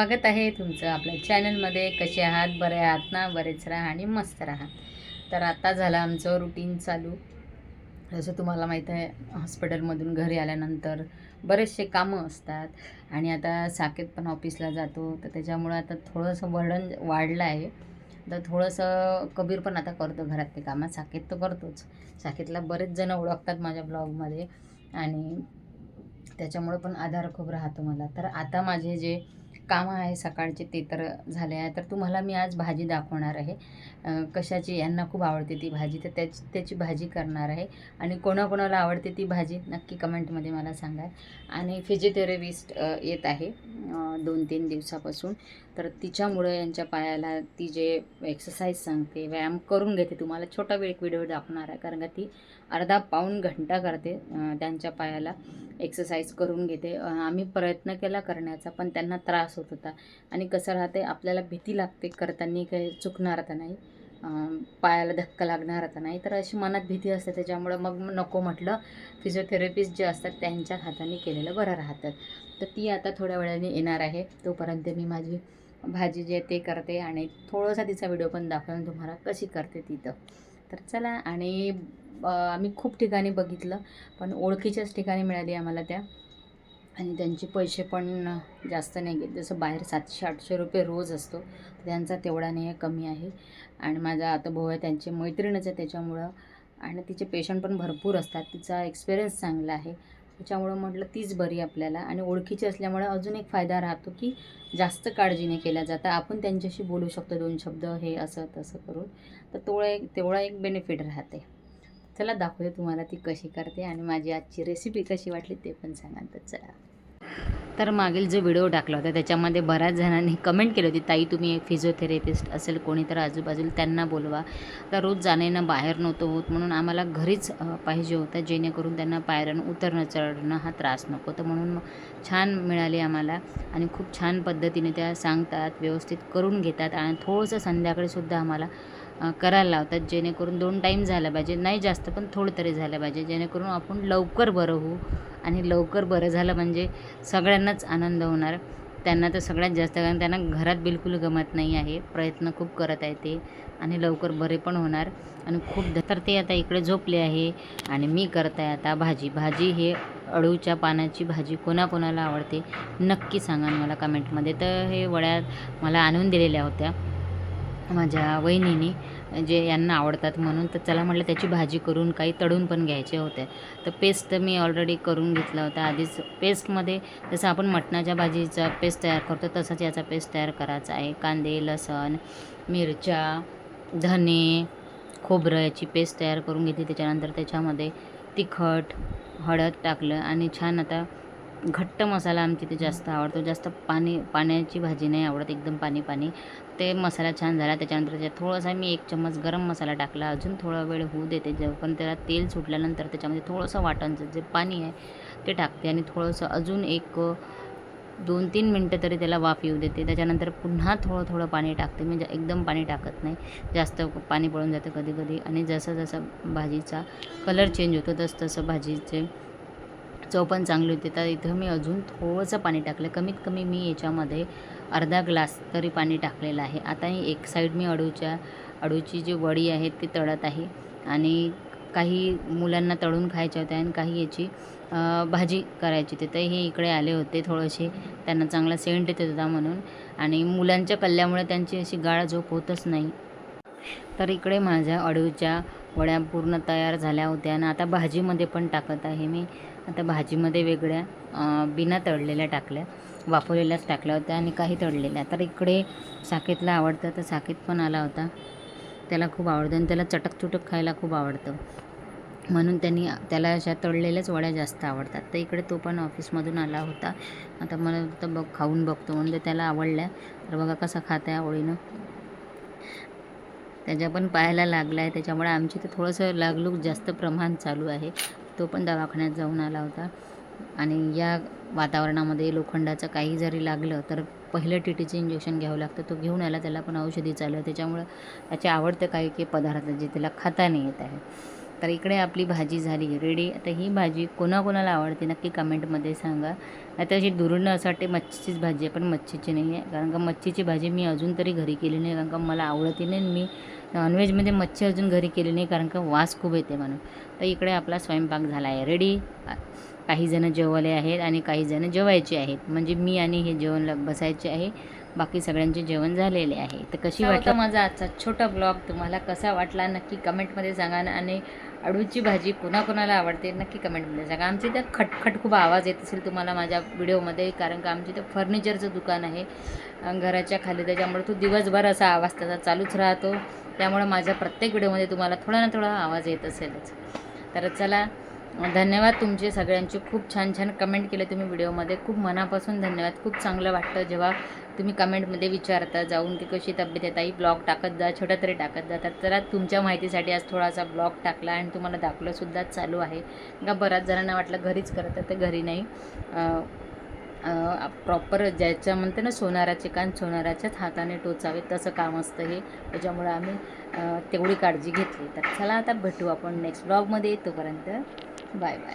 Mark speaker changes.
Speaker 1: स्वागत आहे तुमचं आपल्या चॅनलमध्ये. कसे आहात? बरे आहात ना? बरेच राहा आणि मस्त राहा. तर आता झालं आमचं रुटीन चालू. जसं तुम्हाला माहीत आहे हॉस्पिटलमधून घरी आल्यानंतर बरेचसे कामं असतात. आणि आता साकेत पण ऑफिसला जातो. तर त्याच्यामुळं आता थोडंसं वर्णन वाढलं आहे. तर थोडंसं कबीर पण आता करतो घरात ते कामं. साकेत तर करतोच. साकेतला बरेच जणं ओळखतात माझ्या ब्लॉगमध्ये आणि त्याच्यामुळं पण आधार खूप राहतो मला. तर आता माझे जे कामं आहे सकाळचे ते तर झाले आहे. तर तुम्हाला मी आज भाजी दाखवणार आहे. कशाची यांना खूप आवडते ती भाजी. तर त्याची त्याची भाजी करणार आहे. आणि कोणाकोणाला आवडते ती भाजी नक्की कमेंटमध्ये मला सांगा. आणि फिजिओथेरपिस्ट येत आहे दोन तीन दिवसापासून. तर तिच्यामुळं यांच्या पायाला ती जे एक्सरसाइज सांगते व्यायाम करून घेते तुम्हाला छोटा वेळ एक व्हिडिओ दाखवणार आहे. कारण का ती अर्धा पाऊण घंटा करते त्यांच्या पायाला एक्सरसाइज करून घेते. आम्ही प्रयत्न केला करण्याचा पण त्यांना त्रास होत होता. आणि कसं राहते आपल्याला भीती लागते करताना काही चुकणार तर नाही पायाला धक्का लागणार तर नाही. तर अशी मनात भीती असते त्याच्यामुळं मग नको म्हटलं फिजिओथेरपिस्ट जे असतात त्यांच्या हाताने केलेलं बरं राहतं. तर ती आता थोड्या वेळाने येणार आहे. तोपर्यंत मी माझी भाजी जे ते करते आणि थोडासा तिचा व्हिडिओ पण दाखवून तुम्हाला कशी करते तिथं तर. चला आणि आम्ही खूप ठिकाणी बघितलं पण ओळखीच्याच ठिकाणी मिळाली आम्हाला त्या. आणि त्यांचे पैसे पण जास्त नाही घेत. जसं बाहेर सातशे आठशे रुपये रोज असतो त्यांचा तेवढा नाही आहे कमी आहे. आणि माझा आता भाऊ आहे त्यांची मैत्रीणच आहे त्याच्यामुळं. आणि तिचे पेशंट पण भरपूर असतात. तिचा एक्सपिरियन्स चांगला आहे. त्याच्यामुळं म्हटलं तीच बरी आपल्याला आणि ओळखीची असल्यामुळे अजून एक फायदा राहतो की जास्त काळजीने केल्या जातं. आपण त्यांच्याशी बोलू शकतो दोन शब्द हे असं तसं करून. तर तो एक तेवढा एक बेनिफिट राहते. चला दाखवते तुम्हाला ती कशी करते आणि माझी आजची रेसिपी कशी वाटली ते पण सांगा. तर चला. तर मागील जो व्हिडिओ टाकला होता त्याच्यामध्ये बऱ्याच जणांनी कमेंट केली होती ताई तुम्ही एक फिजिओथेरपिस्ट असेल कोणी तर आजूबाजूला त्यांना बोलवा. तर रोज जाणं येणं बाहेर नव्हतं होत म्हणून आम्हाला घरीच पाहिजे होतं जेणेकरून त्यांना पायऱ्यानं उतरणं चढणं हा त्रास नको. तर म्हणून मग छान मिळाली आम्हाला आणि खूप छान पद्धतीने त्या सांगतात व्यवस्थित करून घेतात आणि थोडंसं संध्याकाळीसुद्धा आम्हाला करायला लावतात जेणेकरून दोन टाईम झालं पाहिजे. नाही जास्त पण थोडं तरी झालं पाहिजे. जेणेकरून आपण लवकर बरं होऊ आणि लवकर बरं झालं म्हणजे सगळ्यांनाच आनंद होणार. त्यांना तर सगळ्यात जास्त कारण त्यांना घरात बिलकुल गमत नाही आहे. प्रयत्न खूप करत आहे ते आणि लवकर बरे पण होणार. आणि खूप तर ते आता इकडे झोपले आहे आणि मी करत आहे आता भाजी. भाजी हे अळूच्या पानाची भाजी कोणाकोणाला आवडते नक्की सांगा मला कमेंटमध्ये तर हे वड्या मला आणून दिलेल्या होत्या. माझ्या वहिनीने जे यांना आवडतात म्हणून तर चला म्हटलं त्याची भाजी करून काही तळून पण घ्यायचे होते. तर पेस्ट तर मी ऑलरेडी करून घेतला होता. आधीच पेस्टमध्ये जसं आपण मटणाच्या भाजीचा पेस्ट तयार करतो तसंच याचा पेस्ट तयार करायचा आहे. कांदे लसण मिरच्या धने खोबरं याची पेस्ट तयार करून घेतली. त्याच्यानंतर त्याच्यामध्ये तिखट हळद टाकलं आणि छान आता घट्ट मसाला आमची ते जास्त आवडतो. जास्त पाणी पाण्याची भाजी नाही आवडत एकदम पाणी पाणी. ते मसाला छान झाला. त्याच्यानंतर त्याच्यात थोडासा मी एक चम्मच गरम मसाला टाकला. अजून थोडा वेळ होऊ देते जेव्हा पण त्याला तेल सुटल्यानंतर त्याच्यामध्ये थोडंसं वाटणचं जे पाणी आहे ते टाकते आणि थोडंसं अजून एक दोन तीन मिनटं तरी त्याला वाफ येऊ देते. त्याच्यानंतर पुन्हा थोडं थोडं पाणी टाकते. म्हणजे एकदम पाणी टाकत नाही. जास्त पाणी पळून जातं कधी कधी. आणि जसं जसं भाजीचा कलर चेंज होतो तसं तसं भाजीचे चव पण चांगली होती. तर इथं मी अजून थोडंसं पाणी टाकलं. कमीत कमी मी याच्यामध्ये अर्धा ग्लास तरी पाणी टाकलेलं आहे. आता ही एक साईड मी अडूच्या अडूची जी वडी आहे ती तळत आहे. आणि काही मुलांना तळून खायच्या होत्या आणि काही याची भाजी करायची होती. तर हे इकडे आले होते थोडेसे. त्यांना चांगला सेंट येत होता म्हणून. आणि मुलांच्या कल्ल्यामुळे त्यांची अशी गाळ झोप होतच नाही. तर इकडे माझ्या अडूच्या वड्या पूर्ण तयार झाल्या होत्या आणि आता भाजीमध्ये पण टाकत आहे मी. आता भाजीमध्ये वेगळ्या बिना तळलेल्या टाकल्या. वाफवलेल्याच टाकल्या होत्या आणि काही तळलेल्या. तर इकडे साकेतला आवडतं तर साकेत पण आला होता. त्याला खूप आवडतं आणि त्याला चटक चुटक खायला खूप आवडतं. म्हणून त्यांनी त्याला अशा तळलेल्याच वड्या जास्त आवडतात. तर इकडे तो पण ऑफिसमधून आला होता. आता मला तर बघ खाऊन बघतो. म्हणजे त्याला आवडल्या. तर बघा कसा खात आहे आवडीनं. त्याच्या पण पाहायला लागला आहे त्याच्यामुळे आमची तर थोडंसं लागलूक जास्त प्रमाण चालू आहे. तो पण दवाखान्यात जाऊन आला होता. आणि या वातावरणामध्ये लोखंडाचं काही जरी लागलं तर पहिलं टी टीचं इंजेक्शन घ्यावं लागतं. तो घेऊन आला त्याला पण औषधी चालू आहे. त्याच्यामुळं त्याचे आवडतं काही काही पदार्थ जे त्याला खाता नाही येत आहे. तर इकडे आपली भाजी झाली रेडी आता ही भाजी कोणाकोणाला आवडते नक्की कमेंटमध्ये सांगा. आता अशी दुरून असं वाटते मच्छीचीच भाजी आहे पण मच्छीची नाही आहे. कारण का मच्छीची भाजी मी अजून तरी घरी केली नाही कारण का मला आवडती नाही आणि मी नॉनव्हेजमध्ये मच्छी अजून घरी केली नाही कारण का वास खूप येते म्हणून. तर इकडे आपला स्वयंपाक झाला आहे. रेडी काही जण जेवले आहेत आणि काही जण जेवायचे आहेत. म्हणजे मी आणि हे जेवण बसायचे आहे. बाकी सगळ्यांचे जेवण झालेले आहे. तर कशी वाटलं? माझा आजचा छोटा ब्लॉग तुम्हाला कसा वाटला नक्की कमेंटमध्ये सांगा ना. आणि अळूची भाजी कोणाकोणाला आवडते नक्की कमेंटमध्ये सांगा. आमच्या इथं खटखट खूप आवाज येत असेल तुम्हाला माझ्या व्हिडिओमध्ये कारण का आमच्या इथं फर्निचरचं दुकान आहे. घराच्या खाली त्याच्यामुळे तो दिवसभर असा आवाज त्याचा चालूच राहतो. त्यामुळे माझ्या प्रत्येक व्हिडिओमध्ये तुम्हाला थोडा ना थोडा आवाज येत असेलच. तर चला धन्यवाद तुमचे सगळ्यांचे. खूप छान छान कमेंट केले तुम्ही व्हिडिओमध्ये खूप मनापासून धन्यवाद. खूप चांगलं वाटतं जेव्हा तुम्ही कमेंटमध्ये विचारता जाऊन की कशी तब्येत आहे ताई? ब्लॉग टाकत जा छोटं तरी टाकत जा. तर जरा तुमच्या माहितीसाठी आज थोडासा ब्लॉग टाकला आणि तुम्हाला दाखवलंसुद्धा चालू आहे. का बऱ्याच जणांना वाटलं घरीच करत आहे तर घरी नाही. प्रॉपर ज्याच्या म्हणते ना सोनाराचे कान सोनाराच्याच हाताने टोचावे तसं काम असतं हे. त्याच्यामुळं आम्ही तेवढी काळजी घेतली. तर चला आता भेटू आपण नेक्स्ट ब्लॉगमध्ये तोपर्यंत बाय बाय